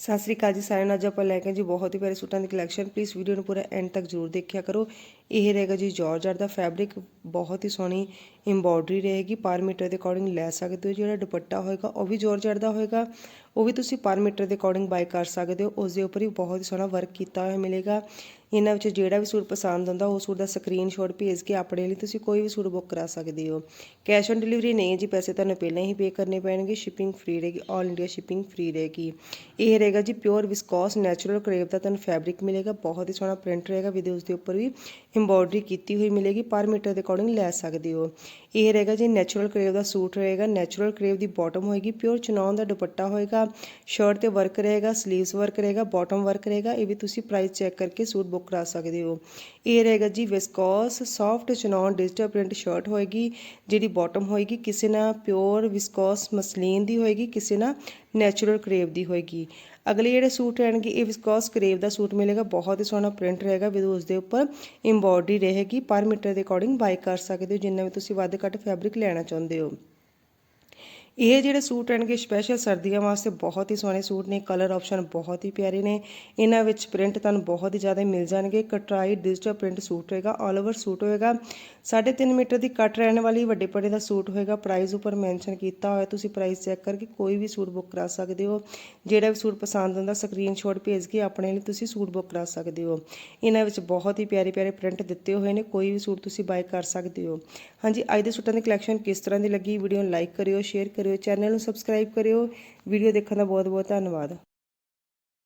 ਸਤਿ ਸ੍ਰੀ ਅਕਾਲ ਜੀ ਸਾਰਿਆਂ ਨੂੰ। ਅੱਜ ਆਪਾਂ ਲੈ ਕੇ ਜੀ ਬਹੁਤ ਹੀ ਪਿਆਰੇ ਸੂਟਾਂ ਦੀ ਕਲੈਕਸ਼ਨ ਪਲੀਜ਼ ਵੀਡੀਓ ਨੂੰ ਪੂਰਾ ਐਂਡ ਤੱਕ ਜ਼ਰੂਰ ਦੇਖਿਆ ਕਰੋ। ਇਹ ਰਹੇਗਾ ਜੀ ਜਾਰਜਟ ਦਾ ਫੈਬਰਿਕ ਬਹੁਤ ਹੀ ਸੋਹਣੀ ਐਮਬੋਡਰੀ ਰਹੇਗੀ। ਪਰ ਮੀਟਰ ਦੇ ਅਕੋਰਡਿੰਗ ਲੈ ਸਕਦੇ ਹੋ ਜਿਹੜਾ ਦੁਪੱਟਾ ਹੋਏਗਾ, ਉਹ ਵੀ ਜਾਰਜਟ ਦਾ ਹੋਏਗਾ। ਉਹ ਵੀ ਤੁਸੀਂ ਪਰ ਮੀਟਰ ਦੇ ਅਕੋਰਡਿੰਗ ਬਾਈ ਕਰ ਸਕਦੇ ਹੋ। ਉਸ ਦੇ ਉੱਪਰ ਵੀ ਬਹੁਤ ਹੀ ਸੋਹਣਾ ਵਰਕ ਕੀਤਾ ਹੋਇਆ ਮਿਲੇਗਾ। ਇਹਨਾਂ ਵਿੱਚ ਜਿਹੜਾ ਵੀ ਸੂਟ ਪਸੰਦ ਆਉਂਦਾ, ਉਹ ਸੂਟ ਦਾ ਸਕਰੀਨਸ਼ਾਟ ਭੇਜ ਕੇ ਆਪਣੇ ਲਈ ਤੁਸੀਂ ਕੋਈ ਵੀ ਸੂਟ ਬੁੱਕ ਕਰਾ ਸਕਦੇ ਹੋ। ਕੈਸ਼ ਔਨ ਡਿਲੀਵਰੀ ਨਹੀਂ ਹੈ ਜੀ, ਪੈਸੇ ਤੁਹਾਨੂੰ ਪਹਿਲਾਂ ਹੀ ਪੇ ਕਰਨੇ ਪੈਣਗੇ। ਸ਼ਿਪਿੰਗ ਫ੍ਰੀ ਰਹੇਗੀ ਆਲ ਇੰਡੀਆ ਸ਼ਿਪਿੰਗ ਫ੍ਰੀ ਰਹੇਗੀ। ਇਹ ਰਹੇਗਾ ਜੀ ਪਿਓਰ ਵਿਸਕੋਸ ਨੈਚੁਰਲ ਕਰੇਵ ਦਾ ਤੁਹਾਨੂੰ ਫੈਬਰਿਕ ਮਿਲੇਗਾ। ਬਹੁਤ ਹੀ ਸੋਹਣਾ ਪ੍ਰਿੰਟ ਰਹੇਗਾ। ਵਿਦ ਉਸ ਦੇ ਉੱਪਰ ਵੀ ਐਮਬੋਡਰੀ ਕੀਤੀ ਹੋਈ ਮਿਲੇਗੀ। ਪਰ ਮੀਟਰ ਦੇ ਅਕੋਰਡਿੰਗ ਲੈ ਸਕਦੇ ਹੋ। ਇਹ ਰਹੇਗਾ ਜੀ ਨੈਚੁਰਲ ਕਰੇਵ ਦਾ ਸੂਟ ਰਹੇਗਾ ਨੈਚੁਰਲ ਕਰੇਵ ਦੀ ਬਾਟਮ ਹੋਏਗੀ ਪਿਓਰ ਚਨੌਨ ਦਾ ਦੁਪੱਟਾ ਹੋਏਗਾ ਸ਼ਰਟ ਤੇ ਵਰਕ ਰਹੇਗਾ ਸਲੀਵਸ ਵਰਕ ਰਹੇਗਾ ਬਾਟਮ ਵਰਕ ਰਹੇਗਾ, ਇਹ ਵੀ ਤੁਸੀਂ ਪ੍ਰਾਈਸ ਚੈੱਕ ਕਰਕੇ ਸੂਟ ਬੁੱਕ ਕਰਾ ਸਕਦੇ ਹੋ। ਇਹ ਰਹੇਗਾ ਜੀ viscose soft chinon digital print shirt ਹੋਏਗੀ, ਜਿਹੜੀ ਬਾਟਮ ਹੋਏਗੀ, ਕਿਸੇ ਨਾਲ ਪਿਓਰ ਵਿਸਕੋਸ ਮਸਲੀਨ ਦੀ ਹੋਏਗੀ, ਕਿਸੇ ਨਾਲ ਨੈਚੁਰਲ ਕਰੇਵ ਦੀ ਹੋਏਗੀ। ਅਗਲੇ ਜਿਹੜੇ ਸੂਟ ਰਹਿਣਗੇ, ਇਹ ਵਿਸਕੋਸ ਕਰੇਵ ਦਾ ਸੂਟ ਮਿਲੇਗਾ। ਬਹੁਤ ਹੀ ਸੋਹਣਾ ਪ੍ਰਿੰਟ ਰਹੇਗਾ ਵਿਦ ਉਸ ਦੇ ਉੱਪਰ ਐਮਬੋਡਰੀ ਰਹੇਗੀ। ਪਰ ਮੀਟਰ ਦੇ ਅਕੋਰਡਿੰਗ ਬਾਈ ਕਰ ਸਕਦੇ ਹੋ। ਜਿੰਨਾ ਵੀ ਤੁਸੀਂ ਵੱਧ ਘੱਟ ਫੈਬਰਿਕ ਲੈਣਾ ਚਾਹੁੰਦੇ ਹੋ। ਇਹ ਜਿਹੜੇ ਸੂਟ ਰਹਿਣਗੇ ਸਪੈਸ਼ਲ ਸਰਦੀਆਂ ਵਾਸਤੇ ਬਹੁਤ ਹੀ ਸੋਹਣੇ ਸੂਟ ਨੇ ਕਲਰ ਆਪਸ਼ਨ ਬਹੁਤ ਹੀ ਪਿਆਰੇ ਨੇ। ਇਹਨਾਂ ਵਿੱਚ ਪ੍ਰਿੰਟ ਤੁਹਾਨੂੰ ਬਹੁਤ ਹੀ ਜ਼ਿਆਦਾ ਮਿਲ ਜਾਣਗੇ। ਕਟਰਾਈ ਡਿਜੀਟਲ ਪ੍ਰਿੰਟ ਸੂਟ ਹੋਏਗਾ ਆਲ ਓਵਰ ਸੂਟ ਹੋਏਗਾ। 3.5 ਮੀਟਰ ਦੀ ਕੱਟ ਰਹਿਣ ਵਾਲੀ ਵੱਡੇ ਪੜੇ ਦਾ ਸੂਟ ਹੋਏਗਾ। ਪ੍ਰਾਈਸ ਉੱਪਰ ਮੈਂਸ਼ਨ ਕੀਤਾ ਹੋਇਆ, ਤੁਸੀਂ ਪ੍ਰਾਈਸ ਚੈੱਕ ਕਰਕੇ ਕੋਈ ਵੀ ਸੂਟ ਬੁੱਕ ਕਰਾ ਸਕਦੇ ਹੋ। ਜਿਹੜਾ ਵੀ ਸੂਟ ਪਸੰਦ ਆਉਂਦਾ ਸਕਰੀਨਸ਼ਾਟ ਭੇਜ ਕੇ ਆਪਣੇ ਲਈ ਤੁਸੀਂ ਸੂਟ ਬੁੱਕ ਕਰਾ ਸਕਦੇ ਹੋ। ਇਹਨਾਂ ਵਿੱਚ ਬਹੁਤ ਹੀ ਪਿਆਰੇ ਪਿਆਰੇ ਪ੍ਰਿੰਟ ਦਿੱਤੇ ਹੋਏ ਨੇ, ਕੋਈ ਵੀ ਸੂਟ ਤੁਸੀਂ ਬਾਏ ਕਰ ਸਕਦੇ ਹੋ। ਹਾਂਜੀ, ਅੱਜ ਦੇ ਸੂਟਾਂ ਦੀ ਕਲੈਕਸ਼ਨ ਕਿਸ ਤਰ੍ਹਾਂ ਦੀ ਲੱਗੀ? ਵੀਡੀਓ ਨੂੰ ਲਾਈਕ ਕਰਿਓ ਸ਼ੇਅਰ ਕਰਿਓ। ਕਰਿਓ ਚੈਨਲ ਨੂੰ ਸਬਸਕ੍ਰਾਈਬ ਕਰਿਓ। ਵੀਡੀਓ ਦੇਖਣ ਦਾ ਬਹੁਤ ਬਹੁਤ ਧੰਨਵਾਦ।